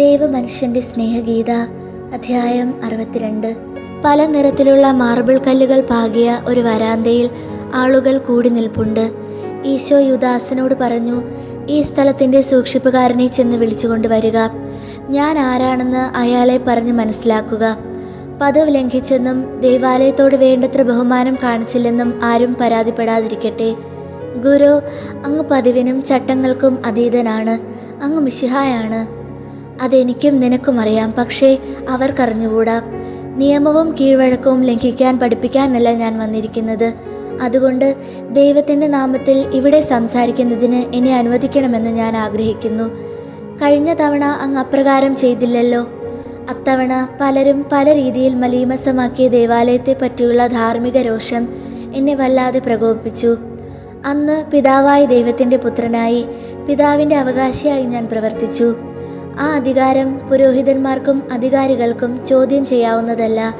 ദൈവമനുഷ്യന്റെ സ്നേഹഗീത അധ്യായം അറുപത്തിരണ്ട്. പല നിറത്തിലുള്ള മാർബിൾ കല്ലുകൾ പാകിയ ഒരു വരാന്തയിൽ ആളുകൾ കൂടി നിൽപ്പുണ്ട്. ഈശോ യുദാസനോട് പറഞ്ഞു ഈ സ്ഥലത്തിന്റെ സൂക്ഷിപ്പുകാരനെ ചെന്ന് വിളിച്ചുകൊണ്ട് വരിക. ഞാൻ ആരാണെന്ന് അയാളെ പറഞ്ഞ് മനസ്സിലാക്കുക. പദവ് ലംഘിച്ചെന്നും ദൈവാലയത്തോട് വേണ്ടത്ര ബഹുമാനം കാണിച്ചില്ലെന്നും ആരും പരാതിപ്പെടാതിരിക്കട്ടെ. ഗുരു അങ്ങ് പതിവിനും ചട്ടങ്ങൾക്കും അതീതനാണ്. അങ്ങ് മിശിഹായാണ്. അതെനിക്കും നിനക്കും അറിയാം പക്ഷേ അവർക്കറിഞ്ഞുകൂടാ. നിയമവും കീഴ്വഴക്കവും ലംഘിക്കാൻ പഠിപ്പിക്കാനല്ല ഞാൻ വന്നിരിക്കുന്നത്. അതുകൊണ്ട് ദൈവത്തിന്റെ നാമത്തിൽ ഇവിടെ സംസാരിക്കുന്നതിന് എന്നെ അനുവദിക്കണമെന്ന് ഞാൻ ആഗ്രഹിക്കുന്നു. കഴിഞ്ഞ തവണ അങ്ങ് അപ്രകാരം ചെയ്തില്ലല്ലോ. അത്തവണ പലരും പല രീതിയിൽ മലീമസമാക്കിയ ദേവാലയത്തെ പറ്റിയുള്ള ധാർമ്മിക രോഷം എന്നെ വല്ലാതെ പ്രകോപിപ്പിച്ചു. അന്ന് പിതാവായ ദൈവത്തിന്റെ പുത്രനായി പിതാവിന്റെ അവകാശിയായി ഞാൻ പ്രവർത്തിച്ചു. ആ അധികാരം പുരോഹിതന്മാർക്കും അധികാരികൾക്കും ചോദ്യം ചെയ്യാവുന്നതല്ല.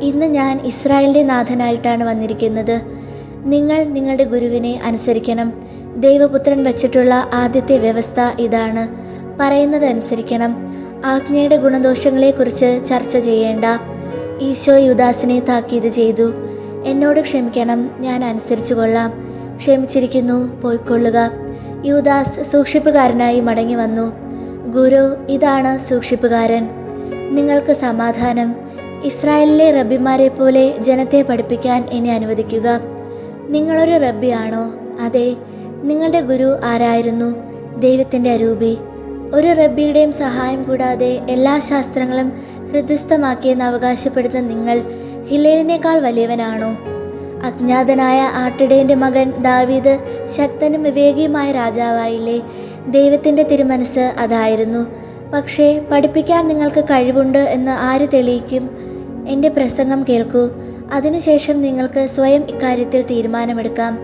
ഇന്ന് ഞാൻ ഇസ്രായേലിന്റെ നാഥനായിട്ടാണ് വന്നിരിക്കുന്നത്. നിങ്ങൾ നിങ്ങളുടെ ഗുരുവിനെ അനുസരിക്കണം. ദൈവപുത്രൻ വച്ചിട്ടുള്ള ആദ്യത്തെ വ്യവസ്ഥ ഇതാണ്. പറയുന്നത് അനുസരിക്കണം. ആജ്ഞയുടെ ഗുണദോഷങ്ങളെക്കുറിച്ച് ചർച്ച ചെയ്യേണ്ട. ഈശോ യുദാസിനെ താക്കീത് ചെയ്തു. എന്നോട് ക്ഷമിക്കണം ഞാൻ അനുസരിച്ചു കൊള്ളാം. ക്ഷമിച്ചിരിക്കുന്നു പോയിക്കൊള്ളുക. യുദാസ് സൂക്ഷിപ്പുകാരനായി മടങ്ങി വന്നു. ഗുരു ഇതാണ് സൂക്ഷിപ്പുകാരൻ. നിങ്ങൾക്ക് സമാധാനം. ഇസ്രായേലിലെ റബ്ബിമാരെ പോലെ ജനത്തെ പഠിപ്പിക്കാൻ എന്നെ അനുവദിക്കുക. നിങ്ങളൊരു റബ്ബിയാണോ? അതെ നിങ്ങളുടെ ഗുരു ആരായിരുന്നു? ദൈവത്തിന്റെ അരൂപി ഒരു റബ്ബിയുടെയും സഹായം കൂടാതെ എല്ലാ ശാസ്ത്രങ്ങളും ഹൃദയസ്ഥമാക്കിയെന്ന് അവകാശപ്പെടുന്ന നിങ്ങൾ ഹിലേലിനേക്കാൾ വലിയവനാണോ? അജ്ഞാതനായ ആട്ടിടേന്റെ മകൻ ദാവീദ് ശക്തനും വിവേകിയുമായ രാജാവായില്ലേ? ദൈവത്തിന്റെ തിരുമനസ് അതായിരുന്നു. പക്ഷേ പഠിപ്പിക്കാൻ നിങ്ങൾക്ക് കഴിവുണ്ട് എന്ന് ആര് തെളിയിക്കും? എന്റെ പ്രസംഗം കേൾക്കൂ. അതിനുശേഷം നിങ്ങൾക്ക് സ്വയം ഇക്കാര്യത്തിൽ തീരുമാനമെടുക്കാം.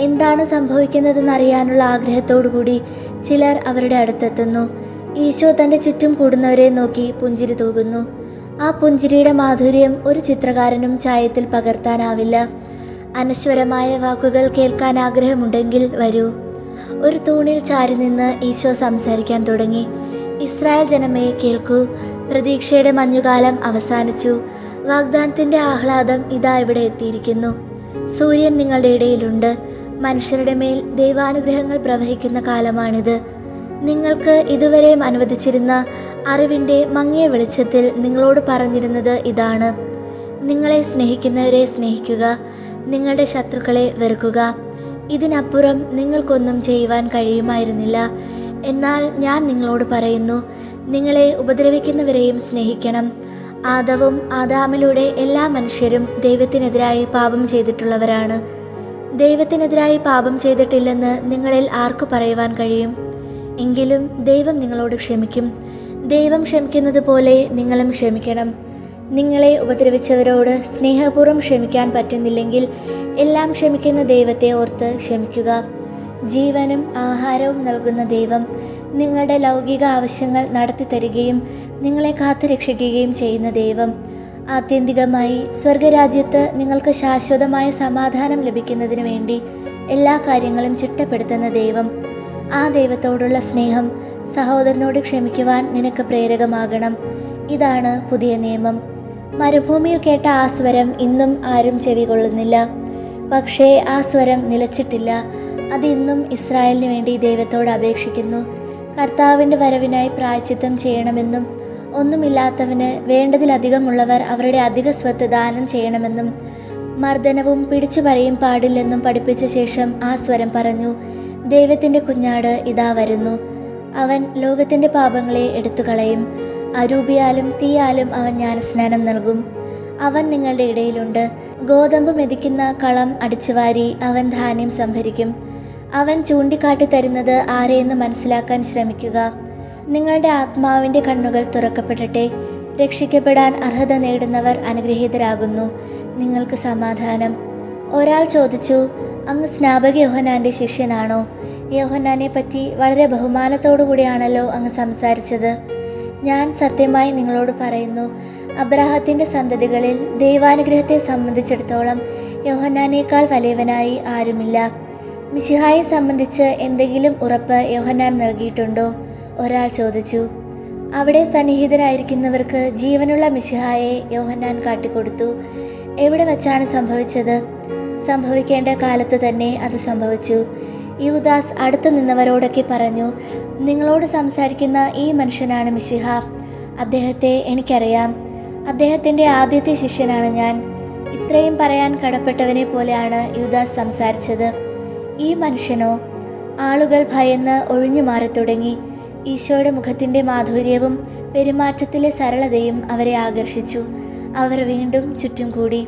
എന്താണ് സംഭവിക്കുന്നതെന്ന് അറിയാനുള്ള ആഗ്രഹത്തോടുകൂടി ചിലർ അവരുടെ അടുത്തെത്തുന്നു. ഈശോ തന്റെ ചുറ്റും കൂടുന്നവരെ നോക്കി പുഞ്ചിരി തൂകുന്നു. ആ പുഞ്ചിരിയുടെ മാധുര്യം ഒരു ചിത്രകാരനും ചായത്തിൽ പകർത്താനാവില്ല. അനശ്വരമായ വാക്കുകൾ കേൾക്കാൻ ആഗ്രഹമുണ്ടെങ്കിൽ വരൂ. ഒരു തൂണിൽ ചാരി നിന്ന് ഈശോ സംസാരിക്കാൻ തുടങ്ങി. ഇസ്രായേൽ ജനമേ കേൾക്കൂ. പ്രതീക്ഷയുടെ മഞ്ഞുകാലം അവസാനിച്ചു. വാഗ്ദാനത്തിന്റെ ആഹ്ലാദം ഇതാ ഇവിടെ എത്തിയിരിക്കുന്നു. സൂര്യൻ നിങ്ങളുടെ ഇടയിലുണ്ട്. മനുഷ്യരുടെ മേൽ ദൈവാനുഗ്രഹങ്ങൾ പ്രവഹിക്കുന്ന കാലമാണിത്. നിങ്ങൾക്ക് ഇതുവരെയും അനുവദിച്ചിരുന്ന അറിവിന്റെ മങ്ങിയ വെളിച്ചത്തിൽ നിങ്ങളോട് പറഞ്ഞിരുന്നത് ഇതാണ്. നിങ്ങളെ സ്നേഹിക്കുന്നവരെ സ്നേഹിക്കുക. നിങ്ങളുടെ ശത്രുക്കളെ വെറുക്കുക. ഇതിനപ്പുറം നിങ്ങൾക്കൊന്നും ചെയ്യുവാൻ കഴിയുമായിരുന്നില്ല. എന്നാൽ ഞാൻ നിങ്ങളോട് പറയുന്നു നിങ്ങളെ ഉപദ്രവിക്കുന്നവരെയും സ്നേഹിക്കണം. ആദവും ആദാമിലൂടെ എല്ലാ മനുഷ്യരും ദൈവത്തിനെതിരായി പാപം ചെയ്തിട്ടുള്ളവരാണ്. ദൈവത്തിനെതിരായി പാപം ചെയ്തിട്ടില്ലെന്ന് നിങ്ങളിൽ ആർക്കു പറയുവാൻ കഴിയും? എങ്കിലും ദൈവം നിങ്ങളോട് ക്ഷമിക്കും. ദൈവം ക്ഷമിക്കുന്നത് പോലെ നിങ്ങളും ക്ഷമിക്കണം. നിങ്ങളെ ഉപദ്രവിച്ചവരോട് സ്നേഹപൂർവം ക്ഷമിക്കാൻ പറ്റുന്നില്ലെങ്കിൽ എല്ലാം ക്ഷമിക്കുന്ന ദൈവത്തെ ഓർത്ത് ക്ഷമിക്കുക. ജീവനും ആഹാരവും നൽകുന്ന ദൈവം നിങ്ങളുടെ ലൗകിക ആവശ്യങ്ങൾ നടത്തി തരികയും നിങ്ങളെ കാത്തു രക്ഷിക്കുകയും ചെയ്യുന്ന ദൈവം. ആത്യന്തികമായി സ്വർഗരാജ്യത്ത് നിങ്ങൾക്ക് ശാശ്വതമായ സമാധാനം ലഭിക്കുന്നതിന് വേണ്ടി എല്ലാ കാര്യങ്ങളും ചിട്ടപ്പെടുത്തുന്ന ദൈവം. ആ ദൈവത്തോടുള്ള സ്നേഹം സഹോദരനോട് ക്ഷമിക്കുവാൻ നിനക്ക് പ്രേരകമാകണം. ഇതാണ് പുതിയ നിയമം. മരുഭൂമിയിൽ കേട്ട ആ സ്വരം ഇന്നും ആരും ചെവികൊള്ളുന്നില്ല. പക്ഷേ ആ സ്വരം നിലച്ചിട്ടില്ല. അത് ഇന്നും ഇസ്രായേലിന് വേണ്ടി ദൈവത്തോട് അപേക്ഷിക്കുന്നു. കർത്താവിന്റെ വരവിനായി പ്രായച്ചിത്തം ചെയ്യണമെന്നും ഒന്നുമില്ലാത്തവന് വേണ്ടതിലധികമുള്ളവർ അവരുടെ അധിക സ്വത്ത് ദാനം ചെയ്യണമെന്നും മർദ്ദനവും പിടിച്ചു പറയും പാടില്ലെന്നും പഠിപ്പിച്ച ശേഷം ആ സ്വരം പറഞ്ഞു ദൈവത്തിന്റെ കുഞ്ഞാട് ഇതാ വരുന്നു. അവൻ ലോകത്തിന്റെ പാപങ്ങളെ എടുത്തു കളയും അരൂപിയാലും തീയാലും അവൻ ജ്ഞാനസ്നാനം നൽകും. അവൻ നിങ്ങളുടെ ഇടയിലുണ്ട്. ഗോതമ്പ് മെതിക്കുന്ന കളം അടിച്ചുവാരി അവൻ ധാന്യം സംഭരിക്കും. അവൻ ചൂണ്ടിക്കാട്ടി തരുന്നത് ആരെയെന്ന് മനസ്സിലാക്കാൻ ശ്രമിക്കുക. നിങ്ങളുടെ ആത്മാവിന്റെ കണ്ണുകൾ തുറക്കപ്പെടട്ടെ. രക്ഷിക്കപ്പെടാൻ അർഹത നേടുന്നവർ അനുഗ്രഹീതരാകുന്നു. നിങ്ങൾക്ക് സമാധാനം. ഒരാൾ ചോദിച്ചു അങ്ങ് സ്നാപക യോഹനാന്റെ ശിഷ്യനാണോ? യോഹന്നാനെ പറ്റി വളരെ ബഹുമാനത്തോടു കൂടിയാണല്ലോ അങ്ങ് സംസാരിച്ചത്. ഞാൻ സത്യമായി നിങ്ങളോട് പറയുന്നു. അബ്രാഹത്തിന്റെ സന്തതികളിൽ ദൈവാനുഗ്രഹത്തെ സംബന്ധിച്ചിടത്തോളം യോഹന്നാനേക്കാൾ വലിയവനായി ആരുമില്ല. മിശിഹായെ സംബന്ധിച്ച് എന്തെങ്കിലും ഉറപ്പ് യോഹന്നാൻ നൽകിയിട്ടുണ്ടോ? ഒരാൾ ചോദിച്ചു. അവിടെ സന്നിഹിതരായിരിക്കുന്നവർക്ക് ജീവനുള്ള മിശിഹായെ യോഹന്നാൻ കാട്ടിക്കൊടുത്തു. എവിടെ വച്ചാണ് സംഭവിച്ചത്? സംഭവിക്കേണ്ട കാലത്ത് തന്നെ അത് സംഭവിച്ചു. യൂദാസ് അടുത്തു നിന്നവരോടൊക്കെ പറഞ്ഞു നിങ്ങളോട് സംസാരിക്കുന്ന ഈ മനുഷ്യനാണ് മിശിഹ. അദ്ദേഹത്തെ എനിക്കറിയാം. അദ്ദേഹത്തിന്റെ ആദ്യത്തെ ശിഷ്യനാണ് ഞാൻ. ഇത്രയും പറയാൻ കടപ്പെട്ടവനെ പോലെയാണ് യൂദാസ് സംസാരിച്ചത്. ഈ മനുഷ്യനോ? ആളുകൾ ഭയന്ന് ഒഴിഞ്ഞു മാറി തുടങ്ങി. ഈശോയുടെ മുഖത്തിന്റെ മാധുര്യവും പെരുമാറ്റത്തിലെ സരളതയും അവരെ ആകർഷിച്ചു. അവർ വീണ്ടും ചുറ്റും കൂടി.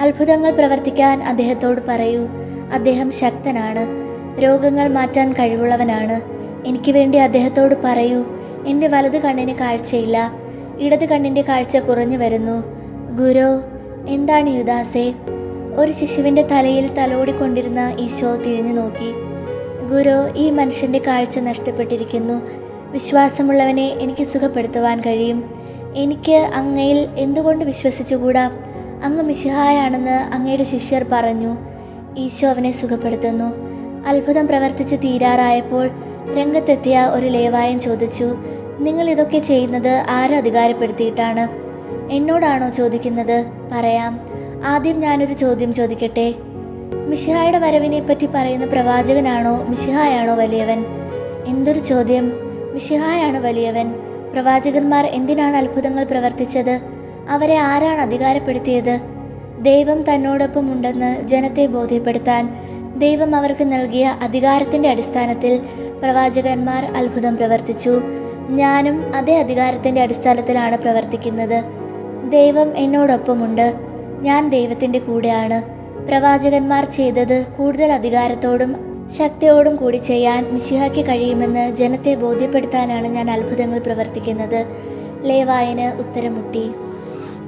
അത്ഭുതങ്ങൾ പ്രവർത്തിക്കാൻ അദ്ദേഹത്തോട് പറയൂ. അദ്ദേഹം ശക്തനാണ്. രോഗങ്ങൾ മാറ്റാൻ കഴിവുള്ളവനാണ്. എനിക്ക് വേണ്ടി അദ്ദേഹത്തോട് പറയൂ. എന്റെ വലത് കണ്ണിന് കാഴ്ചയില്ല. ഇടത് കണ്ണിന്റെ കാഴ്ച കുറഞ്ഞു വരുന്നു. ഗുരു എന്താണ് യുദാസേ ഒരു ശിശുവിന്റെ തലയിൽ തലോടിക്കൊണ്ടിരുന്ന ഈശോ തിരിഞ്ഞു നോക്കി. ഗുരു ഈ മനുഷ്യന്റെ കാഴ്ച നഷ്ടപ്പെട്ടിരിക്കുന്നു. വിശ്വാസമുള്ളവനെ എനിക്ക് സുഖപ്പെടുത്തുവാൻ കഴിയും. എനിക്ക് അങ്ങയിൽ എന്തുകൊണ്ട് വിശ്വസിച്ചുകൂടാ? അങ്ങ് മിശിഹായാണെന്ന് അങ്ങയുടെ ശിഷ്യർ പറഞ്ഞു. ഈശോ അവനെ സുഖപ്പെടുത്തുന്നു. അത്ഭുതം പ്രവർത്തിച്ച് തീരാറായപ്പോൾ രംഗത്തെത്തിയ ഒരു ലേവായൻ ചോദിച്ചു നിങ്ങൾ ഇതൊക്കെ ചെയ്യുന്നത് ആരെ അധികാരപ്പെടുത്തിയിട്ടാണ്? എന്നോടാണോ ചോദിക്കുന്നത്? പറയാം. ആദ്യം ഞാനൊരു ചോദ്യം ചോദിക്കട്ടെ? മിഷിഹായുടെ വരവിനെ പറ്റി പറയുന്ന പ്രവാചകനാണോ മിഷിഹായാണോ വലിയവൻ? എന്തൊരു ചോദ്യം. മിഷിഹായാണ് വലിയവൻ. പ്രവാചകന്മാർ എന്തിനാണ് അത്ഭുതങ്ങൾ പ്രവർത്തിച്ചത്? അവരെ ആരാണ് അധികാരപ്പെടുത്തിയത്? ദൈവം തന്നോടൊപ്പം ഉണ്ടെന്ന് ജനത്തെ ബോധ്യപ്പെടുത്താൻ ദൈവം അവർക്ക് നൽകിയ അധികാരത്തിന്റെ അടിസ്ഥാനത്തിൽ പ്രവാചകന്മാർ അത്ഭുതം പ്രവർത്തിച്ചു. ഞാനും അതേ അധികാരത്തിന്റെ അടിസ്ഥാനത്തിലാണ് പ്രവർത്തിക്കുന്നത്. ദൈവം എന്നോടൊപ്പമുണ്ട്. ഞാൻ ദൈവത്തിന്റെ കൂടെയാണ്. പ്രവാചകന്മാർ ചെയ്തത് കൂടുതൽ അധികാരത്തോടും ശക്തിയോടും കൂടി ചെയ്യാൻ മിശിഹായ്ക്ക് കഴിയുമെന്ന് ജനത്തെ ബോധ്യപ്പെടുത്താനാണ് ഞാൻ അത്ഭുതങ്ങൾ പ്രവർത്തിക്കുന്നത്. ലേവായന് ഉത്തരം മുട്ടി